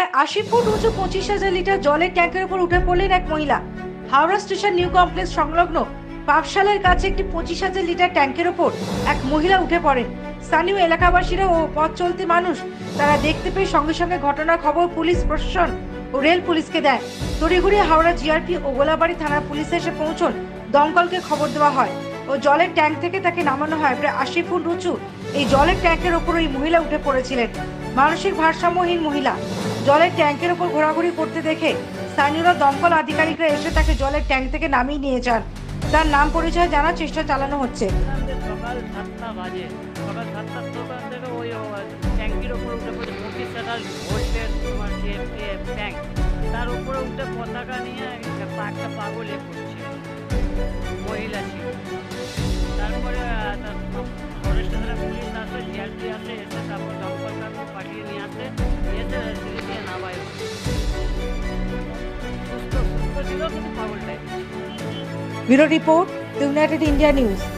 প্রায় আশি ফুট উঁচু পঁচিশ হাজার লিটার জলের ট্যাঙ্কের উপর উঠে পড়লেন এক মহিলা। হাওড়া স্টেশন নিউ কমপ্লেক্স সংলগ্ন পাকশালের কাছে একটি পঁচিশ হাজার লিটার ট্যাঙ্কের ওপর এক মহিলা উঠে পড়েন। স্থানীয় এলাকাবাসীরা ও পথ চলতি মানুষ তারা দেখতে পেয়ে সঙ্গে সঙ্গে ঘটনার খবর পুলিশ প্রশাসন ও রেল পুলিশকে দেয়। তড়িঘড়ি হাওড়া জিআরপি ও গোলাবাড়ি থানার পুলিশ এসে পৌঁছন, দমকলকে খবর দেওয়া হয়। ও জলের ট্যাঙ্ক থেকে তাকে নামানো হয় প্রায় আশি ফুট উঁচু। এই জলের ট্যাঙ্কের ওপর ওই মহিলা উঠে পড়েছিলেন। মানসিক ভারসাম্যহীন মহিলা। জলের ট্যাঙ্কের ওপর ঘোরাঘুরি করতে দেখে স্থানীয়রা দমকল আধিকারিকরা এসে তাকে জলের ট্যাঙ্ক থেকে নামিয়ে নিয়ে যান। তার নাম পরিচয় জানার চেষ্টা চালানো হচ্ছে। তার উপরে উঠে পতাকা নিয়ে একটা পাগলে পড়ছে মহিলা Bureau Report, The United India News.